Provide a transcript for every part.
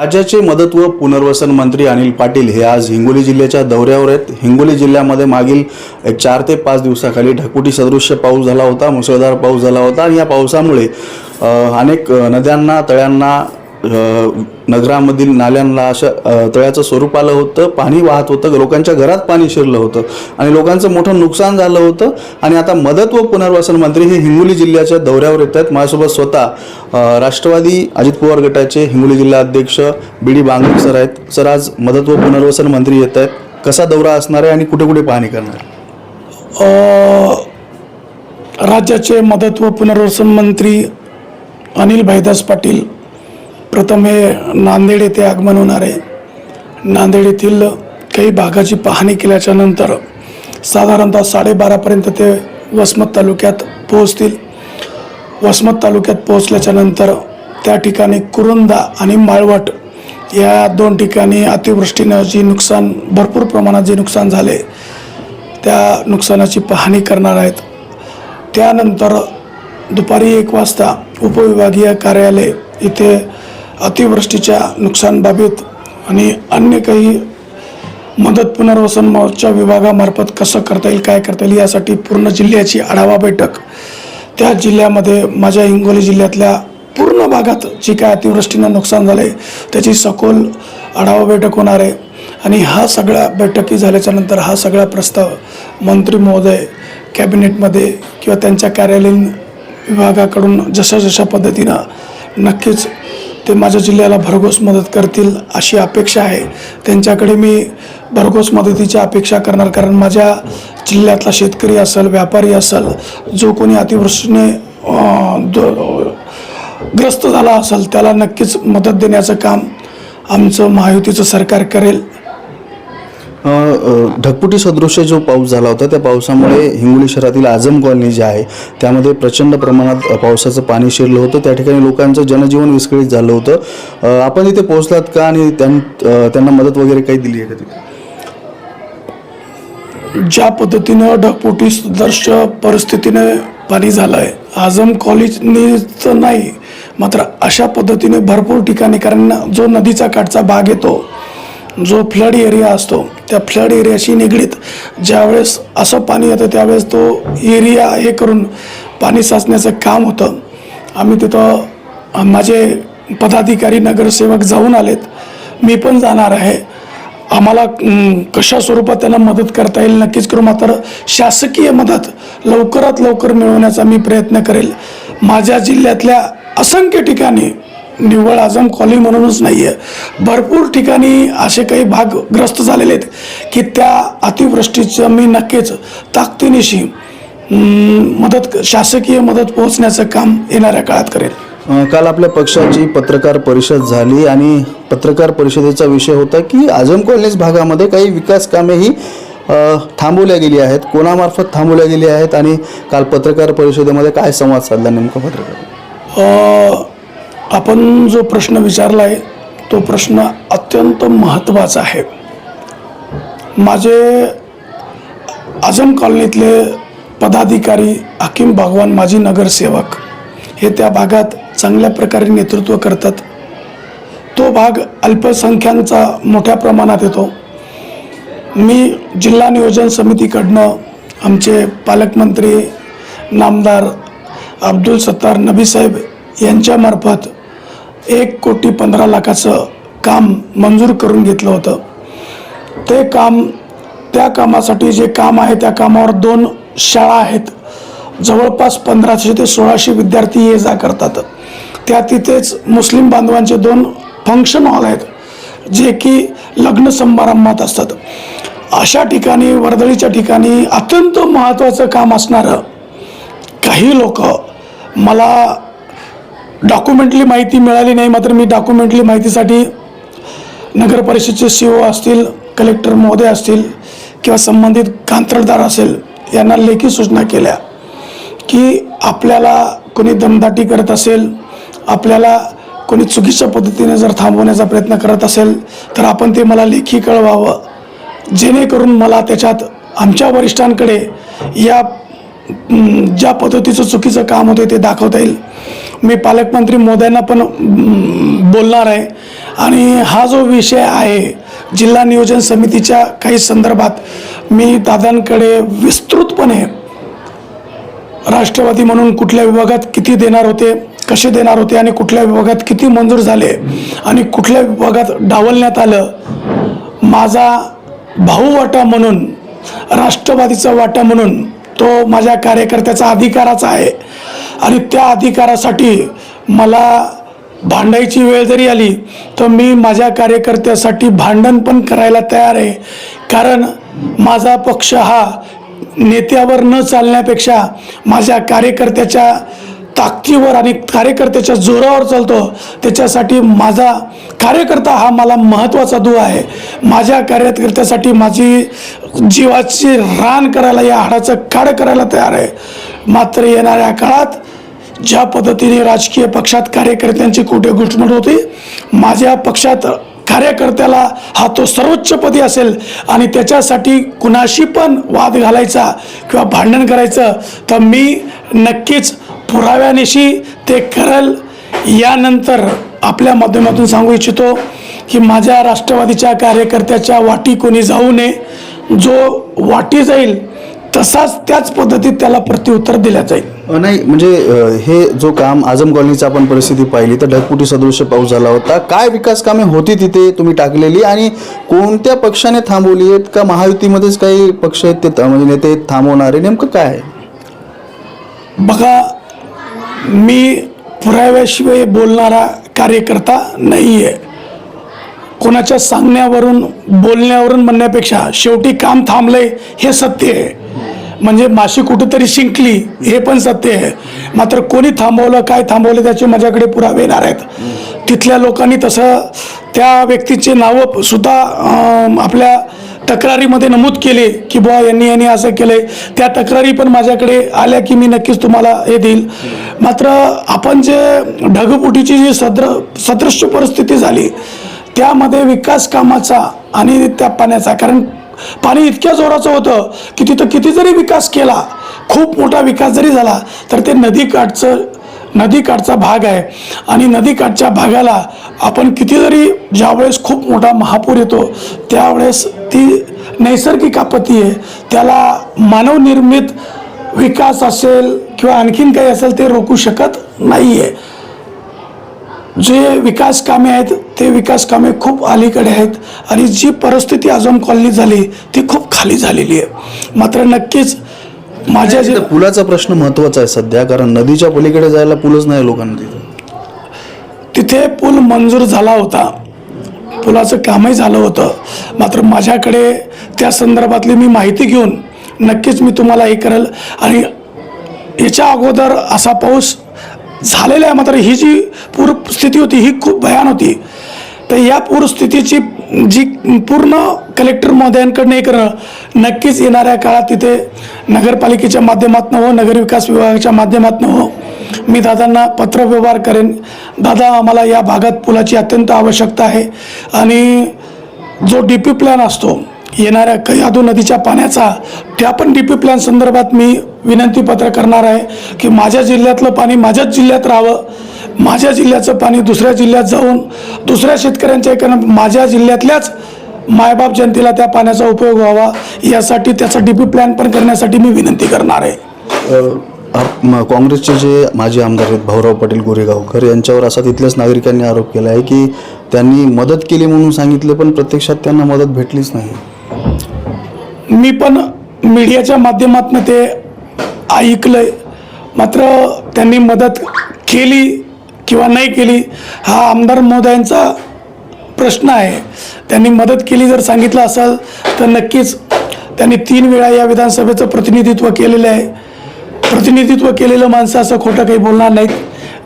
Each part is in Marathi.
राज्याचे मदत व पुनर्वसन मंत्री अनिल पाटील हे आज हिंगोली जिल्ह्याच्या दौऱ्यावर आहेत. हिंगोली जिल्ह्यामध्ये मागील एक चार ते पाच दिवसाखाली ढकुटी सदृश्य पाऊस झाला होता मुसळधार पाऊस झाला होता आणि या पावसामुळे अनेक नद्यांना तळ्यांना नगरामधील नाल्यांना अशा तळ्याचं स्वरूप आलं होतं पाणी वाहत होतं लोकांच्या घरात पाणी शिरलं होतं आणि लोकांचं मोठं नुकसान झालं होतं. आणि आता मदत व पुनर्वसन मंत्री हे हिंगोली जिल्ह्याच्या दौऱ्यावर येत आहेत. माझ्यासोबत स्वतः राष्ट्रवादी अजित पवार गटाचे हिंगोली जिल्हा अध्यक्ष बी डी बांगर सर आहेत. सर आज मदत व पुनर्वसन मंत्री येत आहेत. कसा दौरा असणार आहे आणि कुठे कुठे पाहणी करणार आहे? राज्याचे मदत व पुनर्वसन मंत्री अनिल भाईदास पाटील प्रथम हे नांदेड येथे आगमन होणार आहे. नांदेड येथील काही भागाची पाहणी केल्याच्यानंतर साधारणतः साडेबारापर्यंत ते वसमत तालुक्यात पोहोचतील. वसमत तालुक्यात पोहोचल्याच्यानंतर त्या ठिकाणी कुरुंदा आणि माळवट या दोन ठिकाणी अतिवृष्टीनं जी नुकसान भरपूर प्रमाणात जे नुकसान झाले त्या नुकसानाची पाहणी करणार आहेत. त्यानंतर दुपारी एक वाजता उपविभागीय कार्यालय इथे अतिवृष्टीच्या नुकसानबाबीत आणि अन्य काही मदत पुनर्वसन मोर्चा विभागामार्फत कसं करता येईल काय करता येईल यासाठी पूर्ण जिल्ह्याची आढावा बैठक. त्या जिल्ह्यामध्ये माझ्या हिंगोली जिल्ह्यातल्या पूर्ण भागात जी काय अतिवृष्टीनं नुकसान झालं आहे त्याची सखोल आढावा बैठक होणार आहे. आणि हा सगळ्या बैठकी झाल्याच्यानंतर हा सगळा प्रस्ताव मंत्री महोदय कॅबिनेटमध्ये किंवा त्यांच्या कार्यालयीन विभागाकडून जशा जशा पद्धतीनं नक्कीच ते माझ्या जिल्ह्याला भरघोस मदत करतील अशी अपेक्षा आहे. त्यांच्याकडे मी भरघोस मदतीची अपेक्षा करणार कारण माझ्या जिल्ह्यातला शेतकरी असेल व्यापारी असेल जो कोणी अतिवृष्टीने द- ग्रस्त झाला असेल त्याला नक्कीच मदत देण्याचं काम आमचं महायुतीचं सरकार करेल. ढकपुटी सदृश सदृश्य जो पाऊस झाला होता त्या पावसामुळे हिंगोली शहरातील आझम कॉलनी जी आहे त्यामध्ये प्रचंड प्रमाणात पावसाचं पाणी शिरलं होतं. त्या ठिकाणी लोकांचं जनजीवन विस्कळीत झालं होतं. आपण इथे पोहोचलात का आणि त्यां त्यांना मदत वगैरे काही दिली आहे का तिथे ज्या पद्धतीनं ढकपुटी सदृश परिस्थितीने पाणी झालं आहे आझम कॉलेजनीच नाही मात्र अशा पद्धतीने भरपूर ठिकाणी कारण जो नदीचा काठचा भाग येतो जो फ्लड एरिया असतो त्या फ्लड एरियाशी निगडीत ज्यावेळेस असं पाणी येतं त्यावेळेस तो एरिया हे करून पाणी साचण्याचं काम होतं. आम्ही तिथं माझे पदाधिकारी नगरसेवक जाऊन आलेत. मी पण जाणार आहे. आम्हाला कशा स्वरूपात त्यांना मदत करता येईल नक्कीच करू. मात्र शासकीय मदत लवकरात लवकर मिळवण्याचा मी प्रयत्न करेल. माझ्या जिल्ह्यातल्या असंख्य ठिकाणी निव्वळ आझम कॉलनी म्हणूनच नाही आहे भरपूर ठिकाणी असे काही भाग ग्रस्त झालेले आहेत की त्या अतिवृष्टीचं मी नक्कीच ताकदीनिशी मदत शासकीय मदत पोहोचण्याचं काम येणाऱ्या काळात करेल. काल आपल्या पक्षाची पत्रकार परिषद झाली आणि पत्रकार परिषदेचा विषय होता की आझम कॉलनीज भागामध्ये काही विकास कामेही अ, थांबवल्या गेली आहेत. कोणामार्फत थांबवल्या गेली आहेत आणि काल पत्रकार परिषदेमध्ये काय संवाद साधला नेमका पत्रकार? आपण जो प्रश्न विचारला आहे तो प्रश्न अत्यंत महत्त्वाचा आहे. माझे आझम कॉलनीतले पदाधिकारी हकीम भगवान माजी नगरसेवक हे त्या भागात चांगल्या प्रकारे नेतृत्व करतात. तो भाग अल्पसंख्यांचा मोठ्या प्रमाणात येतो. मी जिल्हा नियोजन समितीकडनं आमचे पालकमंत्री नामदार अब्दुल सत्तार नबीसाहेब यांच्यामार्फत एक कोटी पंधरा लाखाचं काम मंजूर करून घेतलं होतं. ते काम त्या कामासाठी जे काम आहे त्या कामावर दोन शाळा आहेत. जवळपास पंधराशे ते सोळाशे विद्यार्थी ये जा करतात. त्या तिथेच मुस्लिम बांधवांचे दोन फंक्शन हॉल आहेत जे की लग्न समारंभात असतात. अशा ठिकाणी वर्दळीच्या ठिकाणी अत्यंत महत्त्वाचं काम असणारं काही लोक मला डॉक्युमेंटली माहिती मिळाली नाही मात्र मी डॉक्युमेंटली माहितीसाठी नगर परिषदेचे सी ओ असतील कलेक्टर महोदय असतील किंवा संबंधित कंत्राटदार असेल यांना लेखी सूचना केल्या की आपल्याला कोणी दमदाटी करत असेल आपल्याला कोणी चुकीच्या पद्धतीने जर थांबवण्याचा प्रयत्न करत असेल तर आपण ते मला लेखी कळवावं. जेणेकरून मला त्याच्यात आमच्या वरिष्ठांकडे या ज्या पद्धतीचं चुकीचं काम होतं ते दाखवता येईल. मी पालकमंत्री मोद्यांना पण बोलणार आहे. आणि हा जो विषय आहे जिल्हा नियोजन समितीच्या काही संदर्भात मी दादांकडे विस्तृतपणे राष्ट्रवादी म्हणून कुठल्या विभागात किती देणार होते कसे देणार होते आणि कुठल्या विभागात किती मंजूर झाले आणि कुठल्या विभागात डावलण्यात आलं माझा भाऊ वाटा म्हणून राष्ट्रवादीचा वाटा म्हणून तो माझ्या कार्यकर्त्याचा अधिकाराचा आहे. आणि त्या अधिकारासाठी मला भांडायची वेळ जरी आली तर मी माझ्या कार्यकर्त्यासाठी भांडण पण करायला तयार आहे. कारण माझा पक्ष हा नेत्यावर न चालण्यापेक्षा माझ्या कार्यकर्त्याच्या ताकदीवर आणि कार्यकर्त्याच्या जोरावर चालतो. त्याच्यासाठी माझा कार्यकर्ता हा मला महत्त्वाचा दुवा आहे. माझ्या कार्यकर्त्यासाठी माझी जीवाची रान करायला या हाडाचं काड करायला तयार आहे. मात्र येणाऱ्या काळात ज्या पद्धतीने राजकीय पक्षात कार्यकर्त्यांची कुठे घुटमट होती माझ्या पक्षात कार्यकर्त्याला हा तो सर्वोच्चपदी असेल आणि त्याच्यासाठी कुणाशी पण वाद घालायचा किंवा भांडण करायचं तर मी नक्कीच पुराव्यानिशी ते करेल यानंतर आपल्या माध्यमातून सांगू इच्छितो की माझ्या राष्ट्रवादीच्या कार्यकर्त्याच्या वाटी कोणी जाऊ नये. जो वाटी जाईल तसाच त्याच पद्धतीत त्याला प्रत्युत्तर दिल्या जाईल. नाही म्हणजे हे जो काम आझम कॉलनीची आपण परिस्थिती पाहिली तर ढगपुटी सदृश्य पाऊस झाला होता. काय विकास कामे होती तिथे तुम्ही टाकलेली आणि कोणत्या पक्षाने थांबवली आहेत का महायुतीमध्येच काही पक्ष आहेत ते म्हणजे नेते थांबवणारे नेमकं काय आहे? बघा मी पुराव्याशिवाय बोलणारा कार्यकर्ता नाही आहे कोणाच्या सांगण्यावरून बोलण्यावरून म्हणण्यापेक्षा शेवटी काम थांबलंय हे सत्य आहे. म्हणजे माशी कुठंतरी शिंकली हे पण सत्य आहे. मात्र कोणी थांबवलं काय थांबवलं त्याचे माझ्याकडे पुरावे येणार आहेत. तिथल्या लोकांनी तसं त्या व्यक्तीचे नावं सुद्धा आपल्या तक्रारीमध्ये नमूद केले की बुवा यांनी यांनी असं केलंय. त्या तक्रारी पण माझ्याकडे आल्या की मी नक्कीच तुम्हाला हे देईल. मात्र आपण जे ढगफुटीची जी सद्र सदृश्य परिस्थिती झाली त्यामध्ये विकास कामाचा आणि त्या पाण्याचा कारण पाणी इतक्या जोराचं होतं की तिथं किती जरी विकास केला खूप मोठा विकास जरी झाला तर ते नदीकाठचं नदीकाठचा भाग आहे. आणि नदीकाठच्या भागाला आपण किती जरी ज्यावेळेस खूप मोठा महापूर येतो त्यावेळेस ती नैसर्गिक आपत्ती आहे. त्याला मानवनिर्मित विकास असेल किंवा आणखीन काही असेल ते रोखू शकत नाही आहे जे विकास कामे आहेत ते विकास कामे खूप अलीकडे आहेत आणि जी परिस्थिती अजून कॉलनी झाली ती खूप खाली झालेली आहे. मात्र नक्कीच माझ्या जे पुलाचा प्रश्न महत्त्वाचा आहे सध्या कारण नदीच्या पलीकडे जायला पूलच नाही लोकांना तिथे तिथे पूल मंजूर झाला होता. पुलाचं कामही झालं होतं. मात्र माझ्याकडे त्या संदर्भातली मी माहिती घेऊन नक्कीच मी तुम्हाला हे करेल. आणि याच्या अगोदर असा पाऊस झालेला आहे मात्र ही जी पूरस्थिती होती ही खूप भयान होती. तर या पूरस्थितीची जी पूर्ण कलेक्टर महोदयांकडनं एक नक्कीच येणाऱ्या काळात तिथे नगरपालिकेच्या माध्यमातून हो नगर विकास विभागाच्या माध्यमातून हो मी दादांना पत्रव्यवहार करेन. दादा आम्हाला या भागात पुलाची अत्यंत आवश्यकता आहे आणि जो डी पी प्लॅन असतो येणाऱ्या कयादू नदीच्या पाण्याचा त्या पण डी पी प्लॅन संदर्भात मी विनंतीपत्र करणार आहे की माझ्या जिल्ह्यातलं पाणी माझ्याच जिल्ह्यात राहावं. माझ्या जिल्ह्याचं पाणी दुसऱ्या जिल्ह्यात जाऊन दुसऱ्या शेतकऱ्यांच्या इकडनं माझ्या जिल्ह्यातल्याच मायबाप जनतेला त्या पाण्याचा उपयोग व्हावा यासाठी त्याचा डी पी प्लॅन पण करण्यासाठी मी विनंती करणार आहे. काँग्रेसचे जे माजी आमदार आहेत भाऊराव पाटील गोरेगावकर यांच्यावर असा तिथल्याच नागरिकांनी आरोप केला आहे की त्यांनी मदत केली म्हणून सांगितले पण प्रत्यक्षात त्यांना मदत भेटलीच नाही. मी पण मीडियाच्या माध्यमातून ते ऐकलंय. मात्र त्यांनी मदत केली किंवा नाही केली हा आमदार महोदयांचा प्रश्न आहे. त्यांनी मदत केली जर सांगितलं असेल तर नक्कीच त्यांनी तीन वेळा या विधानसभेचं प्रतिनिधित्व केलेलं आहे. प्रतिनिधित्व केलेलं माणसं असं खोटं काही बोलणार नाहीत.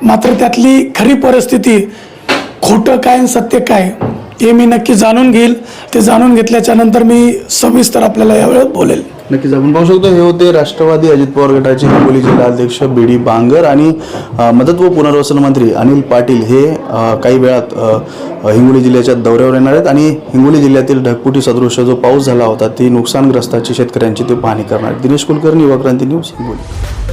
मात्र त्यातली खरी परिस्थिती खोटं काय आणि सत्य काय हे मी नक्की जाणून घेईल. ते जाणून घेतल्याच्यानंतर मी सविस्तर आपल्याला यावेळेस बोलेल. नक्कीच. आपण पाहू शकतो हे होते राष्ट्रवादी अजित पवार गटाचे हिंगोली जिल्हाध्यक्ष बी डी बांगर आणि मदत व पुनर्वसन मंत्री अनिल पाटील हे काही वेळात हिंगोली जिल्ह्याच्या दौऱ्यावर येणार आहेत आणि हिंगोली जिल्ह्यातील ढगपुटी सदृश जो पाऊस झाला होता ती नुकसानग्रस्ताची शेतकऱ्यांची ते पाहणी करणार दिनेश कुलकर्णी युवा क्रांती न्यूज हिंगोली.